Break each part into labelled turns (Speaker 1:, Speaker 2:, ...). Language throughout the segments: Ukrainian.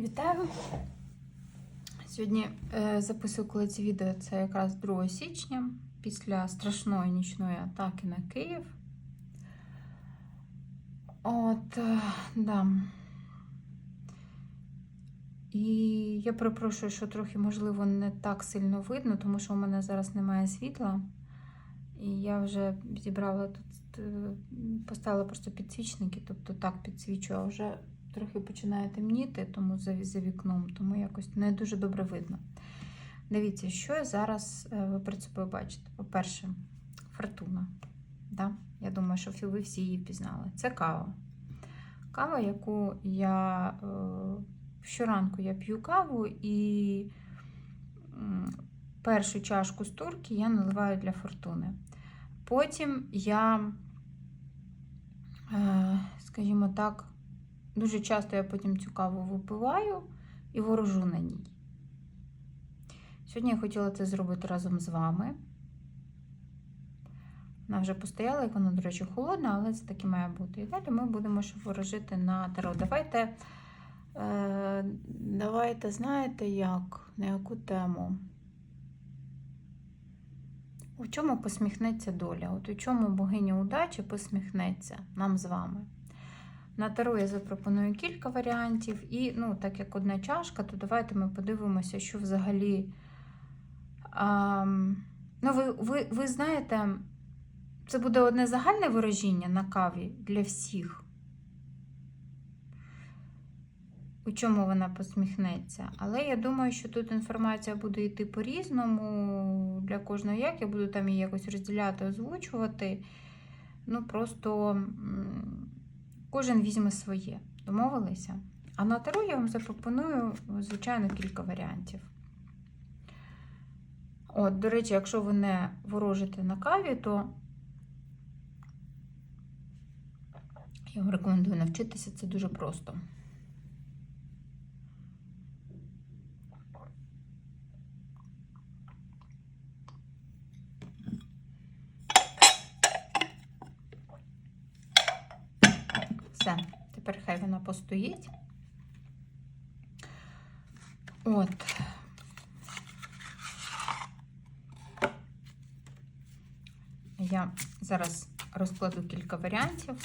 Speaker 1: Вітаю! Сьогодні е, записую коли це відео, це якраз 2 січня, після страшної нічної атаки на Київ. От, е, да. І я перепрошую, що трохи, можливо, не так сильно видно, тому що у мене зараз немає світла. І я вже зібрала тут, е, поставила просто підсвічники, тобто так підсвічую, а вже трохи починає темніти, тому за, за вікном, тому якось не дуже добре видно. Дивіться, що я зараз е, ви перед собою бачите. По-перше, фортуна. Да? Я думаю, що ви всі її пізнали. Це кава. Кава, яку я е, щоранку я п'ю каву і першу чашку з турки я наливаю для фортуни. Потім я, е, скажімо так, Дуже часто я потім цю каву випиваю і ворожу на ній. Сьогодні я хотіла це зробити разом з вами. Вона вже постояла, як вона, до речі, холодна, але це таки має бути. І далі ми будемо ще ворожити на таро. Давайте, е, давайте, знаєте, як, на яку тему? У чому посміхнеться доля? От у чому богиня удачі посміхнеться нам з вами? На таро я запропоную кілька варіантів, і, ну, так як одна чашка, то давайте ми подивимося, що взагалі. А, ну, ви, ви, ви знаєте, це буде одне загальне вираження на каві для всіх. У чому вона посміхнеться. Але я думаю, що тут інформація буде йти по-різному для кожного як. Я буду там її якось розділяти, озвучувати. Ну, просто. Кожен візьме своє. Домовилися? А на таро я вам запропоную, звичайно, кілька варіантів. От, до речі, якщо ви не ворожите на каві, то я вам рекомендую навчитися, це дуже просто. Все, тепер хай постоїть. От. Я зараз розкладу кілька варіантів.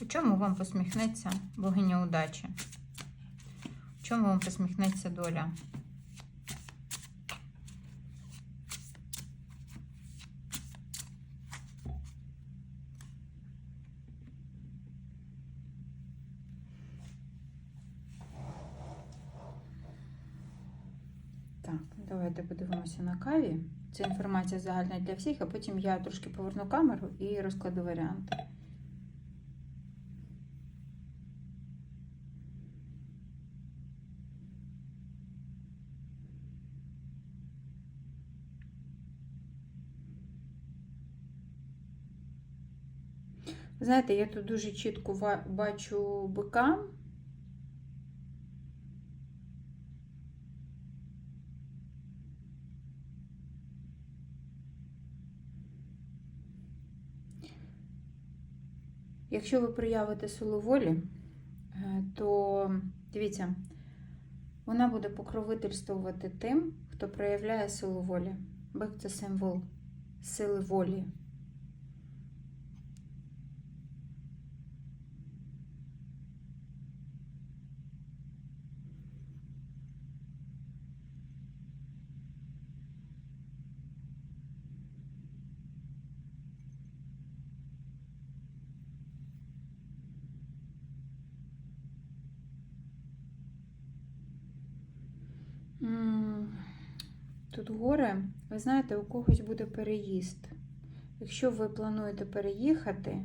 Speaker 1: У чому вам посміхнеться богиня удачі? У чому вам посміхнеться доля? Так, давайте на каві. Це інформація загальна для всіх, а потім я трошки поверну камеру і розкладу варіанти. Знаєте, я тут дуже чітко бачу бика. Якщо ви проявите силу волі, е, то дивіться, вона буде покровительствувати тим, хто проявляє силу волі. Бик це символ сили волі. Тут горе, ви знаєте, у когось буде переїзд. Якщо ви плануєте переїхати,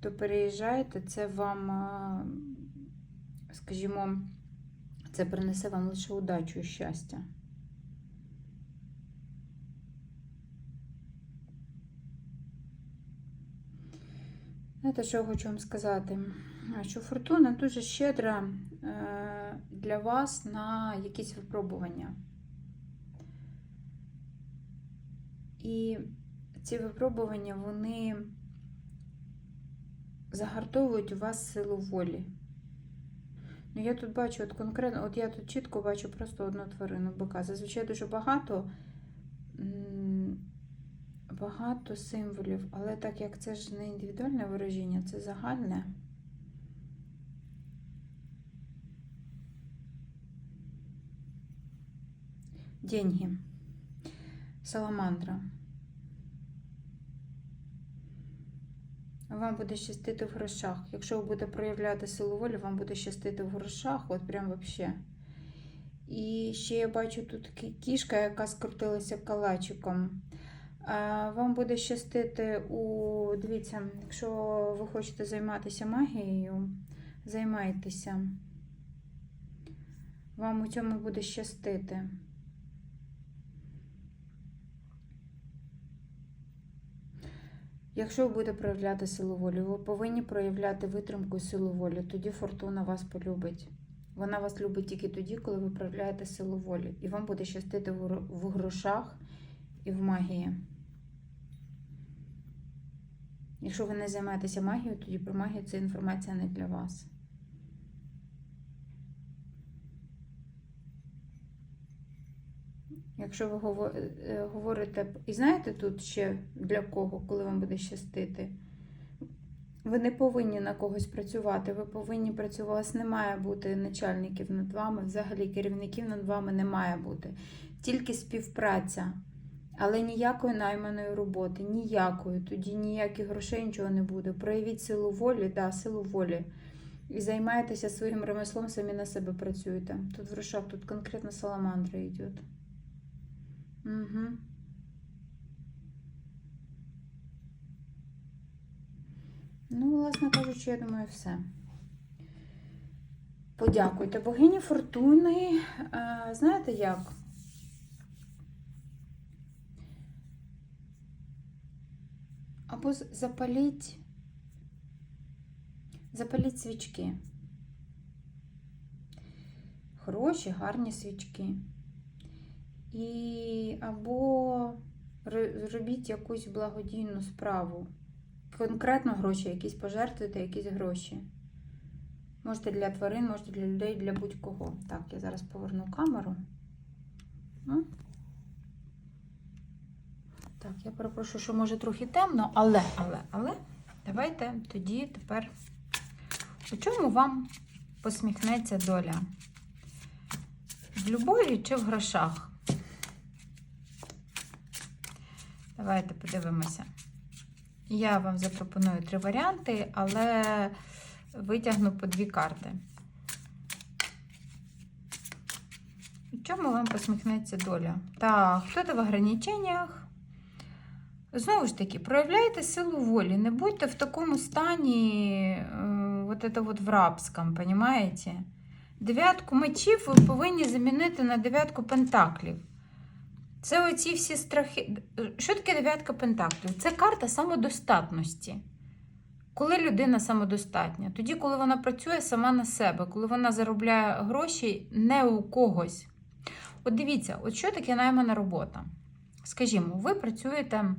Speaker 1: то переїжджайте, це вам, скажімо, це принесе вам лише удачу і щастя. Знаєте, що я хочу вам сказати? Що фортуна дуже щедра для вас на якісь випробування. І ці випробування, вони загартовують у вас силу волі. Ну, я тут бачу от конкретно, от я тут чітко бачу просто одну тварину бика. Зазвичай дуже багато, багато символів, але так як це ж не індивідуальне вираження, це загальне. Деньги. Саламандра. Вам буде щастити в грошах. Якщо ви будете проявляти силу волі, вам буде щастити в грошах, от прям вообще. І ще я бачу тут кішка, яка скрутилася калачиком. Вам буде щастити у. Дивіться, якщо ви хочете займатися магією, займайтеся. Вам у цьому буде щастити. Якщо ви будете проявляти силу волі, ви повинні проявляти витримку і силу волі. Тоді фортуна вас полюбить. Вона вас любить тільки тоді, коли ви проявляєте силу волі. І вам буде щастити в грошах і в магії. Якщо ви не займаєтеся магією, тоді про магію це інформація не для вас. Якщо ви е, говорите, і знаєте тут ще для кого, коли вам буде щастити? Ви не повинні на когось працювати, ви повинні працювати. У вас не має бути начальників над вами, взагалі керівників над вами не має бути. Тільки співпраця, але ніякої найманої роботи, ніякої. Тоді ніяких грошей нічого не буде. Проявіть силу волі, да, силу волі. І займайтеся своїм ремеслом, самі на себе працюєте. Тут в грошах, тут конкретно саламандра йде. Угу. Ну, власне кажучи, я думаю, все. Подякуйте богині Фортуни. Е, Знаєте як? Або запаліть, запаліть свічки. Хороші, гарні свічки. І або ро- зробіть якусь благодійну справу. Конкретно гроші, якісь пожертвуйте, якісь гроші. Можете для тварин, можете для людей, для будь-кого. Так, я зараз поверну камеру. Ну. Так, я перепрошую, що може трохи темно, але, але, але, давайте тоді тепер. У чому вам посміхнеться доля? В любові чи в грошах? Давайте подивимося. Я вам запропоную три варіанти, але витягну по дві карти. Чому вам посміхнеться доля? Так, хто-то в ограниченнях. Знову ж таки, проявляйте силу волі. Не будьте в такому стані, е, вот это вот в рабському, понимаете? Дев'ятку мечів ви повинні замінити на дев'ятку пентаклів. Це оці всі страхи. Що таке дев'ятка пентаклів? Це карта самодостатності. Коли людина самодостатня, тоді, коли вона працює сама на себе, коли вона заробляє гроші не у когось. От дивіться, от що таке наймана робота? Скажімо, ви працюєте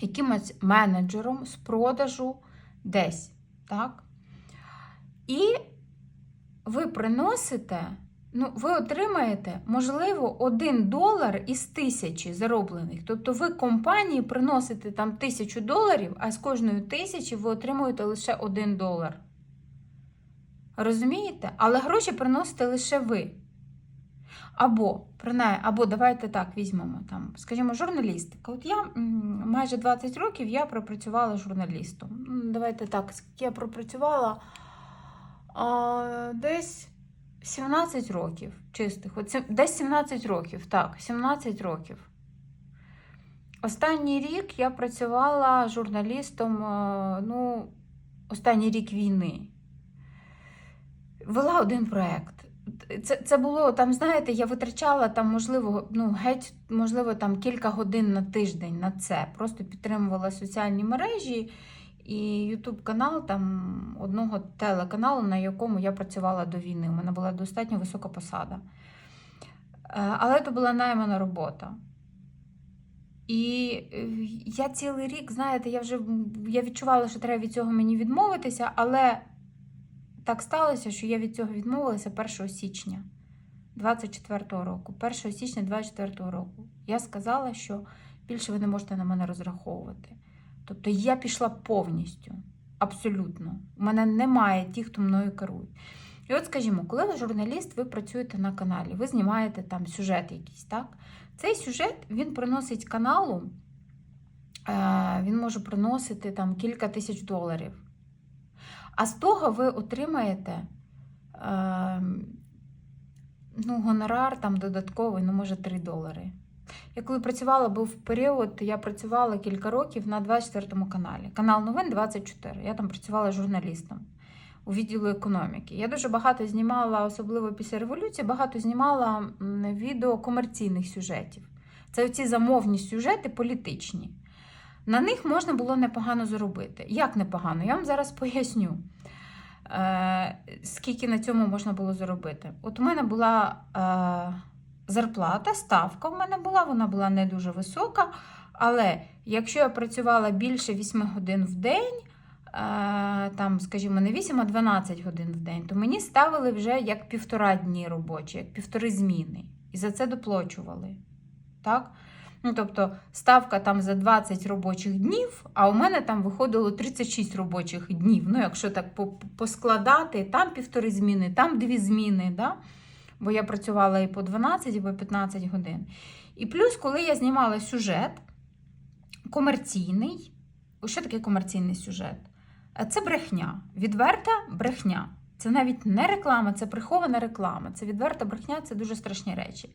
Speaker 1: якимось менеджером з продажу десь, так? І ви приносите, ну, ви отримаєте, можливо, один долар із тисячі зароблених. Тобто ви компанії приносите там тисячу доларів, а з кожної тисячі ви отримуєте лише один долар. Розумієте? Але гроші приносите лише ви. Або, принаймні, або давайте так візьмемо, там, скажімо, журналістика. От я майже 20 років я пропрацювала журналістом. Давайте так, я пропрацювала а, десь 17 років чистих. От, десь 17 років, так, 17 років. Останній рік я працювала журналістом, е, ну, останній рік війни. Вела один проєкт. Це, це було там, знаєте, я витрачала там, можливо, ну, геть, можливо, там кілька годин на тиждень на це. Просто підтримувала соціальні мережі і Ютуб канал там одного телеканалу, на якому я працювала до війни. У мене була достатньо висока посада. Е, Але це була наймана робота. І е, я цілий рік, знаєте, я вже я відчувала, що треба від цього мені відмовитися, але так сталося, що я від цього відмовилася 1 січня 24-го року. 1 січня 24-го року. Я сказала, що більше ви не можете на мене розраховувати. Тобто я пішла повністю, абсолютно. У мене немає тих, хто мною керує. І от, скажімо, коли ви журналіст, ви працюєте на каналі, ви знімаєте там сюжет якийсь, так? Цей сюжет він приносить каналу, е, він може приносити там кілька тисяч доларів. А з того ви отримаєте е, ну, гонорар там додатковий, ну, може, 3 долари. Я коли працювала, був період, я працювала кілька років на 24 каналі. Канал новин 24. Я там працювала журналістом у відділу економіки. Я дуже багато знімала, особливо після революції, багато знімала відео комерційних сюжетів. Це оці замовні сюжети політичні. На них можна було непогано заробити. Як непогано? Я вам зараз поясню, е, скільки на цьому можна було заробити. От у мене була е, зарплата, ставка в мене була, вона була не дуже висока. Але якщо я працювала більше 8 годин в день, е, там, скажімо, не 8, а 12 годин в день, то мені ставили вже як півтора дні робочі, як півтори зміни. І за це доплачували. Так? Ну, тобто ставка там за 20 робочих днів, а у мене там виходило 36 робочих днів. Ну, якщо так поскладати, там півтори зміни, там дві зміни. Да? Бо я працювала і по 12, і по 15 годин. І плюс, коли я знімала сюжет комерційний, що таке комерційний сюжет? Е, Це брехня. Відверта брехня. Це навіть не реклама, це прихована реклама. Це відверта брехня, це дуже страшні речі.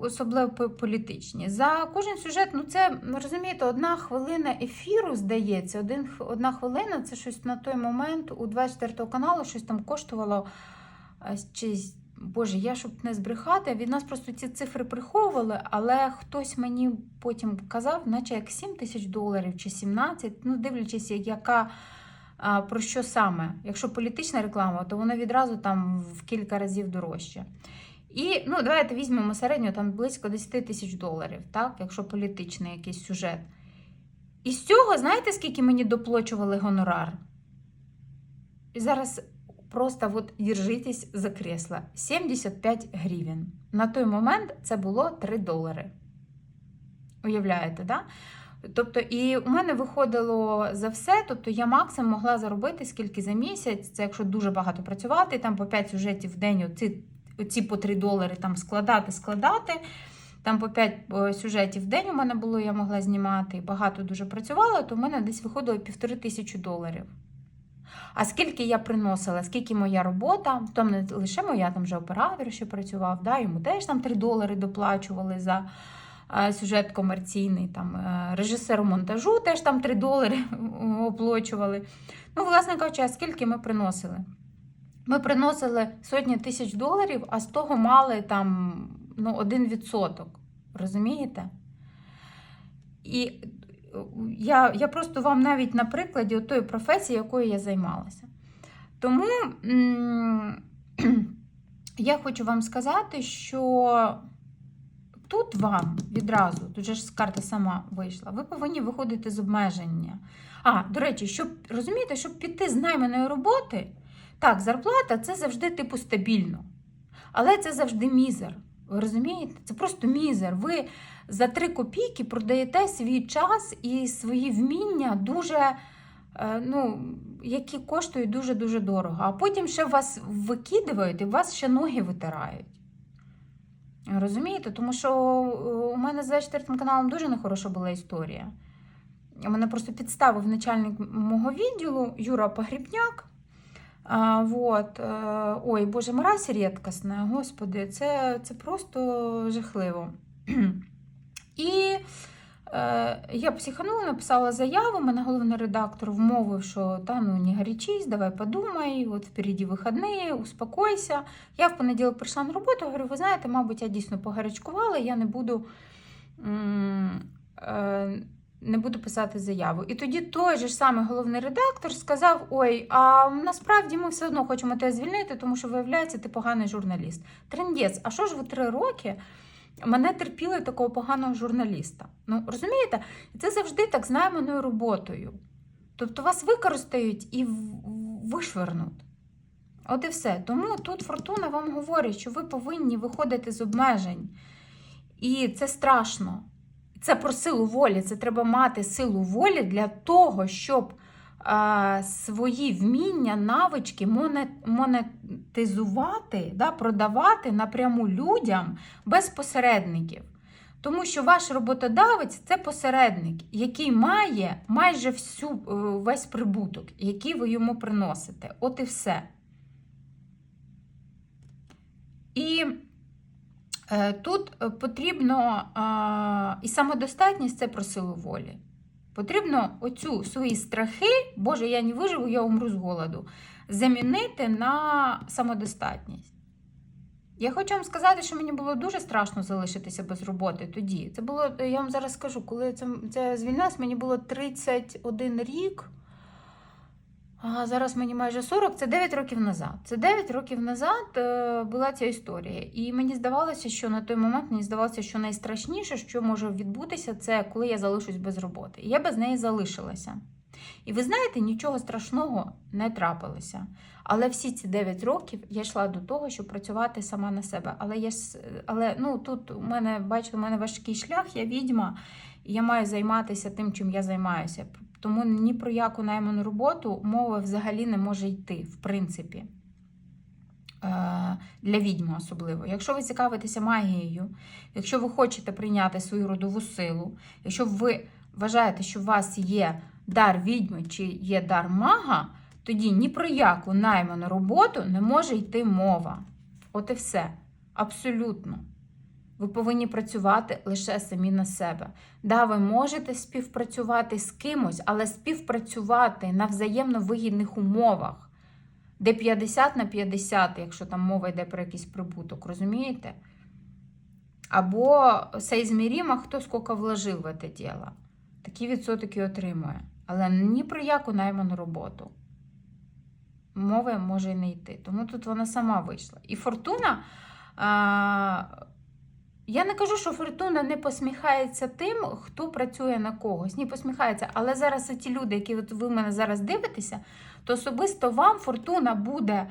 Speaker 1: Особливо політичні. За кожен сюжет, ну це ну, розумієте, одна хвилина ефіру, здається, один, одна хвилина це щось на той момент у 24 каналу щось там коштувало. Чи, Боже, я щоб не збрехати, від нас просто ці цифри приховували, але хтось мені потім казав, наче як 7 тисяч доларів чи 17, ну дивлячись, яка. Про що саме? Якщо політична реклама, то вона відразу там в кілька разів дорожче. І ну, давайте візьмемо середньо там близько 10 тисяч доларів, так, якщо політичний якийсь сюжет. І з цього, знаєте, скільки мені доплачували гонорар? І зараз просто от держитесь за кресло. 75 гривень. На той момент це було 3 долари. Уявляєте, да? Тобто, і у мене виходило за все, тобто я максимум могла заробити скільки за місяць, це якщо дуже багато працювати, там по 5 сюжетів в день, оці, оці по 3 долари там складати, складати. Там по 5 е, сюжетів в день у мене було, я могла знімати, багато дуже працювала, то в мене десь виходило півтори тисячі доларів. А скільки я приносила, скільки моя робота, там не лише моя, там вже оператор ще працював, да, йому теж там 3 долари доплачували за е, сюжет комерційний, там е, режисеру монтажу теж там 3 долари оплачували. Ну, власне кажучи, а скільки ми приносили? Ми приносили сотні тисяч доларів, а з того мали там ну, 1%. Розумієте? І я, я просто вам навіть на прикладі тої професії, якою я займалася. Тому я хочу вам сказати, що тут вам відразу, тут же ж карта сама вийшла, ви повинні виходити з обмеження. А, до речі, щоб розумієте, щоб піти з найманої роботи, так, зарплата це завжди типу стабільно. Але це завжди мізер. Ви розумієте? Це просто мізер. Ви за 3 копійки продаєте свій час і свої вміння дуже, е, ну, які коштують дуже-дуже дорого. А потім ще вас викидають і вас ще ноги витирають. Розумієте? Тому що е, у мене з 24 каналом дуже нехороша була історія. Мене просто підставив начальник мого відділу Юра Погрібняк. А, вот. е, Ой, Боже, мразь рідкісна, господи, це, це просто жахливо. І е, я психанула, написала заяву, мене головний редактор вмовив, що та ну не горячись, давай подумай, от впереді вихідні, успокойся. Я в понеділок прийшла на роботу, говорю, ви знаєте, мабуть, я дійсно погарячкувала, я не буду. е, не буду писати заяву. І тоді той же ж самий головний редактор сказав: Ой, а насправді ми все одно хочемо тебе звільнити, тому що, виявляється, ти поганий журналіст. Трендець, а що ж ви три роки мене терпіли такого поганого журналіста. Ну, розумієте? Це завжди так з найманою роботою. Тобто вас використають і вишвернуть. От і все. Тому тут фортуна вам говорить, що ви повинні виходити з обмежень. І це страшно. Це про силу волі. Це треба мати силу волі для того, щоб а, свої вміння, навички монетизувати, да, продавати напряму людям без посередників. Тому що ваш роботодавець це посередник, який має майже всю, е, весь прибуток, який ви йому приносите. От і все. І е, тут е, потрібно е, і самодостатність це про силу волі. Потрібно оцю свої страхи, Боже, я не виживу, я умру з голоду, замінити на самодостатність. Я хочу вам сказати, що мені було дуже страшно залишитися без роботи тоді. Це було, я вам зараз скажу, коли це, це звільнилась, мені було 31 рік. А зараз мені майже 40, це 9 років назад. Це 9 років назад е, була ця історія. І мені здавалося, що на той момент мені здавалося, що найстрашніше, що може відбутися, це коли я залишусь без роботи. І я без неї залишилася. І ви знаєте, нічого страшного не трапилося. Але всі ці 9 років я йшла до того, щоб працювати сама на себе. Але я але ну тут у мене, бачите, у мене важкий шлях, я відьма, і я маю займатися тим, чим я займаюся. Тому ні про яку найману роботу мова взагалі не може йти, в принципі. Е, Для відьми особливо. Якщо ви цікавитеся магією, якщо ви хочете прийняти свою родову силу, якщо ви вважаєте, що у вас є дар відьми чи є дар мага, тоді ні про яку найману роботу не може йти мова. От і все. Абсолютно. Ви повинні працювати лише самі на себе. Да, ви можете співпрацювати з кимось, але співпрацювати на взаємно вигідних умовах, де 50 на 50, якщо там мова йде про якийсь прибуток, розумієте? Або соізміримо, хто скільки вложив в це діло. Такі відсоток і отримує. Але ні про яку найману роботу. Мови може і не йти. Тому тут вона сама вийшла. І фортуна. А, я не кажу, що фортуна не посміхається тим, хто працює на когось. Ні, посміхається. Але зараз ті люди, які от ви мене зараз дивитеся, то особисто вам фортуна буде,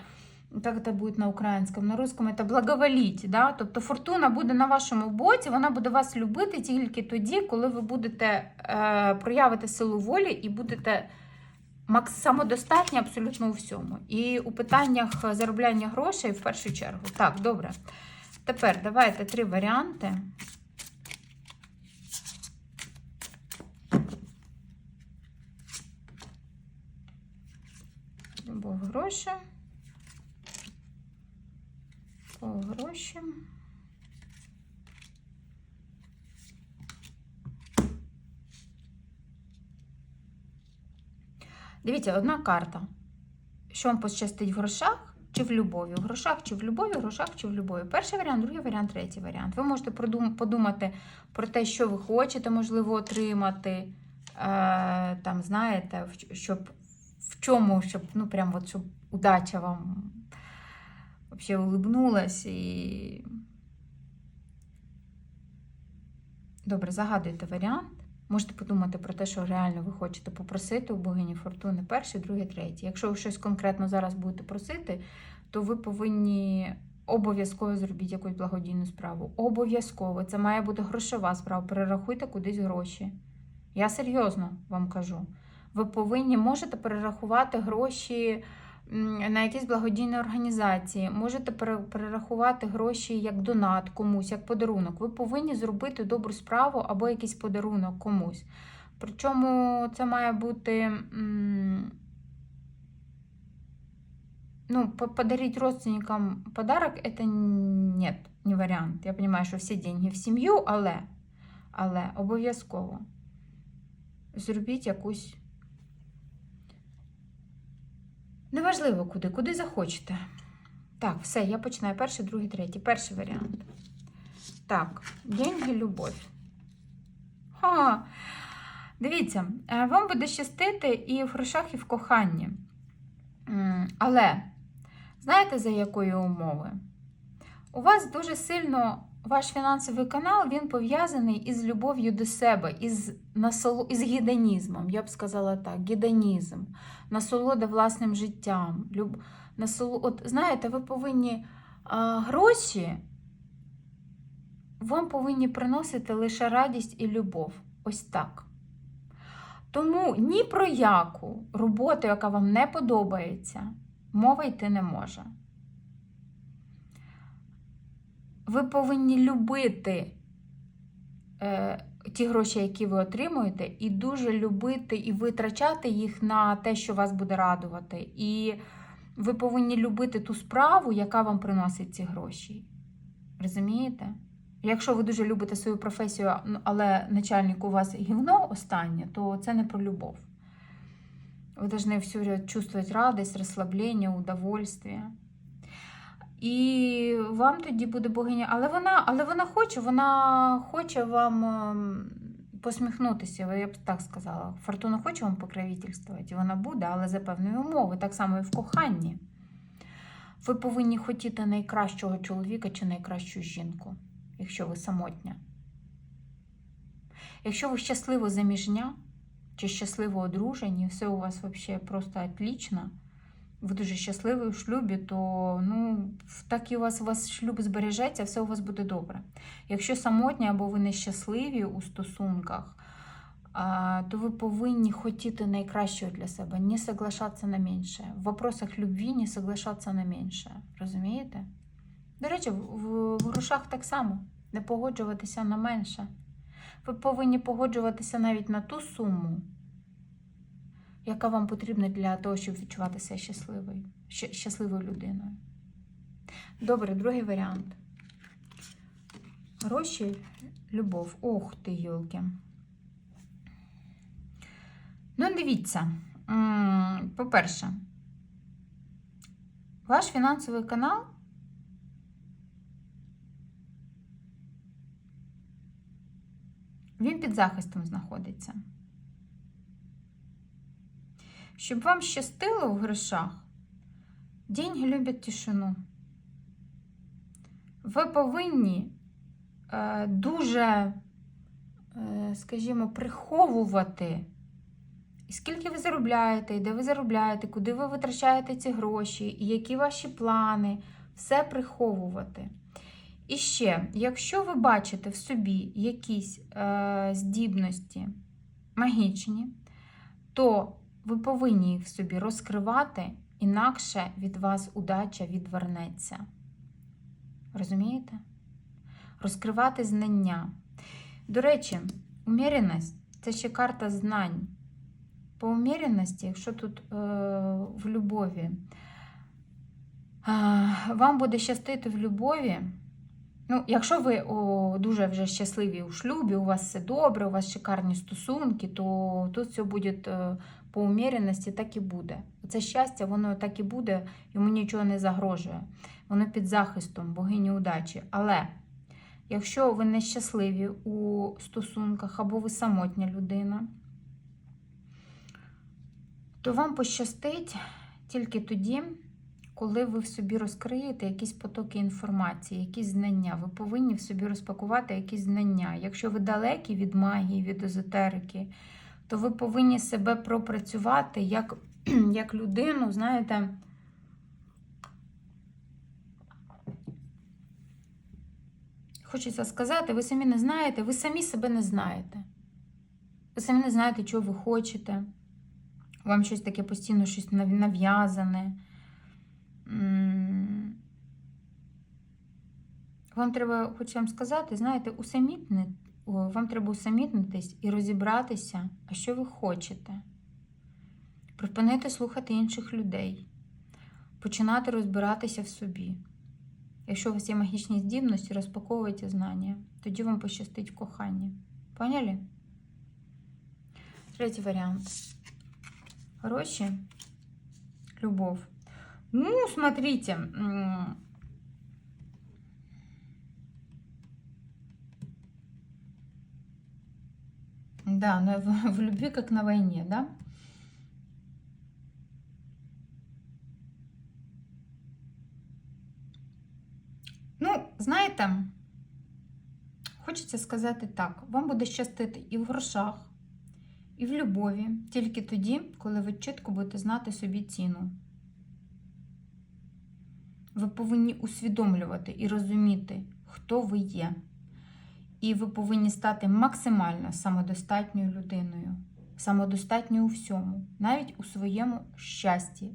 Speaker 1: як це буде на українському, на русскому, це благоволіть. Да? Тобто фортуна буде на вашому боці, вона буде вас любити тільки тоді, коли ви будете е, проявити силу волі і будете самодостатні абсолютно у всьому. І у питаннях заробляння грошей в першу чергу. Так, добре. Тепер давайте три варіанти. Любов гроші. По гроші. Дивіться, одна карта. Що вам пощастить в грошах чи в любові? В грошах чи в любові, в грошах чи в любові. Перший варіант, другий варіант, третій варіант. Ви можете подумати про те, що ви хочете, можливо, отримати. Е, там, знаєте, щоб в чому, щоб, ну, прям от, щоб удача вам вообще улыбнулась і. Добре, загадуйте варіант. Можете подумати про те, що реально ви хочете попросити у богині фортуни перший, другий, третій. Якщо ви щось конкретно зараз будете просити, то ви повинні обов'язково зробити якусь благодійну справу. Обов'язково. Це має бути грошова справа. Перерахуйте кудись гроші. Я серйозно вам кажу. Ви повинні можете перерахувати гроші на якісь благодійні організації, можете перерахувати гроші як донат комусь, як подарунок. Ви повинні зробити добру справу або якийсь подарунок комусь. Причому це має бути. Ну, по- подарить родственникам подарок это нет, не варіант. Я розумію, що всі деньги в сім'ю, але, але обов'язково зробіть якусь. Неважливо куди, куди захочете. Так, все, я починаю. Перший, другий, третій. Перший варіант. Так, деньги, любов. Ха. Дивіться, е, вам буде щастити і в грошах, і в коханні. Але знаєте, за якої умови? У вас дуже сильно ваш фінансовий канал він пов'язаний із любов'ю до себе, із, насоло... із гедонізмом, я б сказала так, гедонізм, насолода власним життям. Люб... Насоло... От знаєте, ви повинні а, гроші, вам повинні приносити лише радість і любов. Ось так. Тому ні про яку роботу, яка вам не подобається, мова йти не може. Ви повинні любити е, ті гроші, які ви отримуєте, і дуже любити і витрачати їх на те, що вас буде радувати. І ви повинні любити ту справу, яка вам приносить ці гроші. Розумієте? Якщо ви дуже любите свою професію, ну, але начальник у вас гівно останнє, то це не про любов. Ви повинні время чувствовать радість, розслаблення, удовольствие. І вам тоді буде богиня, але вона, але вона хоче, вона хоче вам ем, посміхнутися, я б так сказала. Фортуна хоче вам покровительствувати, вона буде, але за певної умови, так само і в коханні. Ви повинні хотіти найкращого чоловіка чи найкращу жінку, якщо ви самотня. Якщо ви щасливо заміжня чи щасливо одружені, все у вас взагалі просто отлично, ви дуже щасливі у шлюбі, то ну, так і у вас, у вас шлюб збережеться, все у вас буде добре. Якщо самотні або ви нещасливі у стосунках, то ви повинні хотіти найкращого для себе, не соглашатися на менше. В вопросах любві не соглашатися на менше. Розумієте? До речі, в, грошах так само. Не погоджуватися на менше. Ви повинні погоджуватися навіть на ту суму, яка вам потрібна для того, щоб відчувати себе щасливою, щасливою людиною. Добре, другий варіант. Гроші, любов. Ох ти, йолки. Ну, дивіться. По-перше, ваш фінансовий канал він під захистом знаходиться. Щоб вам щастило в грошах, деньги люблять тишину. Ви повинні е, дуже, е, скажімо, приховувати, скільки ви заробляєте, і де ви заробляєте, куди ви витрачаєте ці гроші, і які ваші плани, все приховувати. І ще, якщо ви бачите в собі якісь е, здібності магічні, то ви повинні їх собі розкривати, інакше від вас удача відвернеться. Розумієте? Розкривати знання. До речі, уміреність це ще карта знань. По уміреності, якщо тут е, в любові, е, вам буде щастити в любові. Ну, якщо ви о, дуже вже щасливі у шлюбі, у вас все добре, у вас шикарні стосунки, то тут все буде е, по уміреності, так і буде. Це щастя, воно так і буде, йому нічого не загрожує. Воно під захистом, богині удачі. Але якщо ви нещасливі у стосунках або ви самотня людина, то вам пощастить тільки тоді, коли ви в собі розкриєте якісь потоки інформації, якісь знання. Ви повинні в собі розпакувати якісь знання. Якщо ви далекі від магії, від езотерики, то ви повинні себе пропрацювати як, як людину, знаєте. Хочеться сказати, ви самі не знаєте, ви самі себе не знаєте. Ви самі не знаєте, чого ви хочете. Вам щось таке постійно щось нав'язане. Вам треба, хочу вам сказати, знаєте, усамітни, о, вам треба усамітнитись і розібратися, а що ви хочете. Припинити слухати інших людей, починати розбиратися в собі. Якщо у вас є магічні здібності, розпаковуйте знання. Тоді вам пощастить в коханні. Поняли? Третій варіант. Гроші, любов. Ну, смотрите. Да, на- в, в любви как на войне, да? Ну, знаєте, хочеться сказати так: вам буде щастити і в грошах, і в любові, тільки тоді, коли ви чітко будете знати собі ціну. Ви повинні усвідомлювати і розуміти, хто ви є. І ви повинні стати максимально самодостатньою людиною, самодостатньою у всьому, навіть у своєму щасті.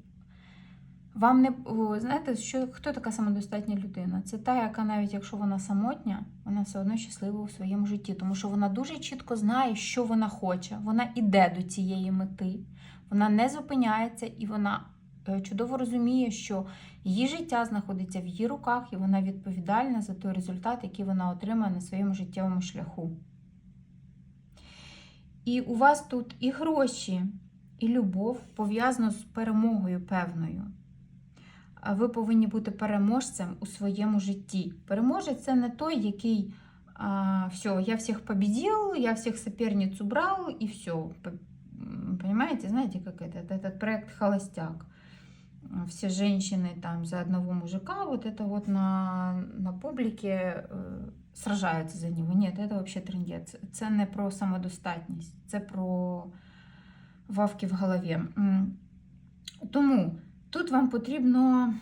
Speaker 1: Вам не знаєте, що хто така самодостатня людина? Це та, яка навіть якщо вона самотня, вона все одно щаслива у своєму житті, тому що вона дуже чітко знає, що вона хоче. Вона іде до цієї мети, вона не зупиняється і вона чудово розуміє, що її життя знаходиться в її руках, і вона відповідальна за той результат, який вона отримає на своєму життєвому шляху. І у вас тут і гроші, і любов пов'язано з перемогою певною. Ви повинні бути переможцем у своєму житті. Переможець це не той, який а, все, я всіх победил, я всіх соперниць убрал, і все. Понимаете, знаете, как это? Этот проект «Холостяк» Все женщины там за одного мужика, вот это вот на, на публіке э, сражаються за нього. Ні, це вообще трендець. Це не про самодостатність, це про вавки в голові. М. Тому тут вам потрібно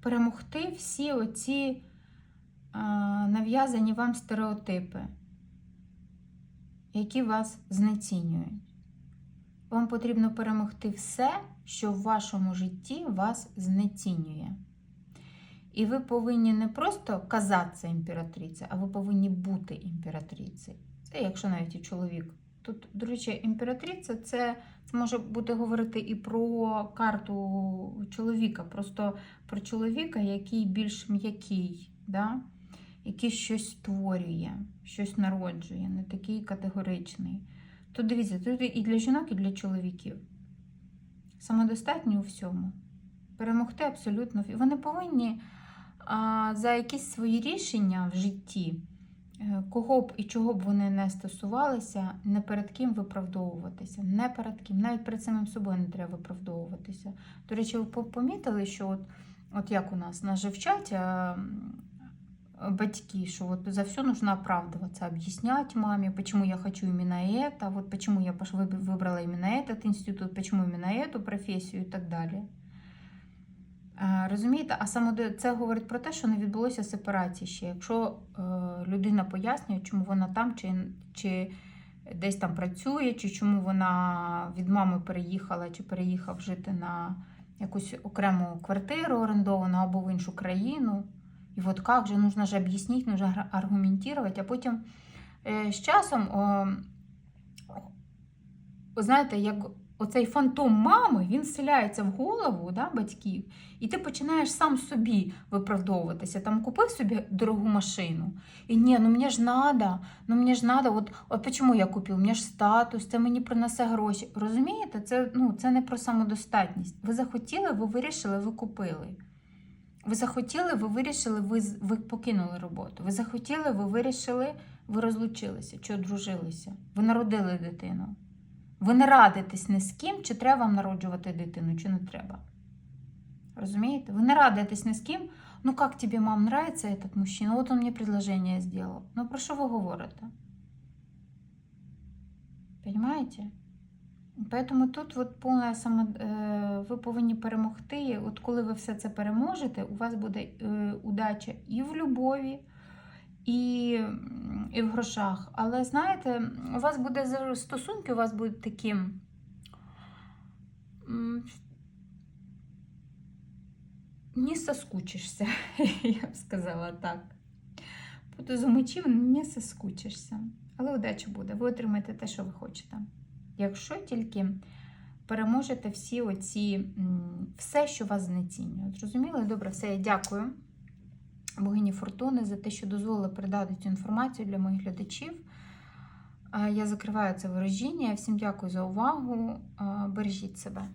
Speaker 1: перемогти всі оці а, нав'язані вам стереотипи, які вас знецінюють. Вам потрібно перемогти все, що в вашому житті вас знецінює. І ви повинні не просто казатися імператриця, а ви повинні бути імператрицею. Це якщо навіть і чоловік. Тут, до речі, імператриця це, це може бути говорити і про карту чоловіка, просто про чоловіка, який більш м'який, да? який щось створює, щось народжує, не такий категоричний. Тут дивіться, тут і для жінок, і для чоловіків. Самодостатні у всьому. Перемогти абсолютно. всі. Вони повинні а, за якісь свої рішення в житті, е, кого б і чого б вони не стосувалися, не перед ким виправдовуватися. Не перед ким. Навіть перед самим собою не треба виправдовуватися. До речі, ви помітили, що от, от як у нас, нас же вчать а, м, батьки, что вот за все нужно оправдываться, объяснять маме, почему я хочу именно это, вот почему я пош- выб- выбрала именно этот институт, почему именно эту професію і так далі. А, Розумієте, а саме до- це говорить про те, що не відбулося сепарації ще. Якщо е, людина пояснює, чому вона там, чи, чи десь там працює, чи чому вона від мами переїхала, чи переїхав жити на якусь окрему квартиру орендовану або в іншу країну. І от як же, нужно же об'яснити, нужно аргументувати, а потім з часом, о, знаєте, як оцей фантом мами, він вселяється в голову да, батьків, і ти починаєш сам собі виправдовуватися. Там купив собі дорогу машину. І ні, ну мені ж надо, ну мені ж надо, от, от почему я купив? Мені ж статус, це мені принесе гроші. Розумієте, це, ну, це не про самодостатність. Ви захотіли, ви вирішили, ви купили. Ви захотіли, ви вирішили, ви, ви покинули роботу. Ви захотіли, ви вирішили, ви розлучилися чи одружилися. Ви народили дитину. Ви не радитесь ні з ким, чи треба вам народжувати дитину, чи не треба. Розумієте? Ви не радитесь ні з ким. Ну, як тобі, мам, нравится этот мужчина? От он мені предложение сделал. Ну, про що ви говорите? Понимаете? Поэтому тут от повна само, е, ви повинні перемогти. От коли ви все це переможете, у вас буде е, удача і в любові, і, і в грошах. Але знаєте, у вас буде стосунки, у вас будуть такі. Не соскучишся, я б сказала так. За мечів, не соскучишся. Але удача буде. Ви отримаєте те, що ви хочете. Якщо тільки переможете всі оці, все, що вас знецінює. Зрозуміли? Добре, все, я дякую богині Фортуни за те, що дозволила передати цю інформацію для моїх глядачів. Я закриваю це ворожіння. Всім дякую за увагу. Бережіть себе.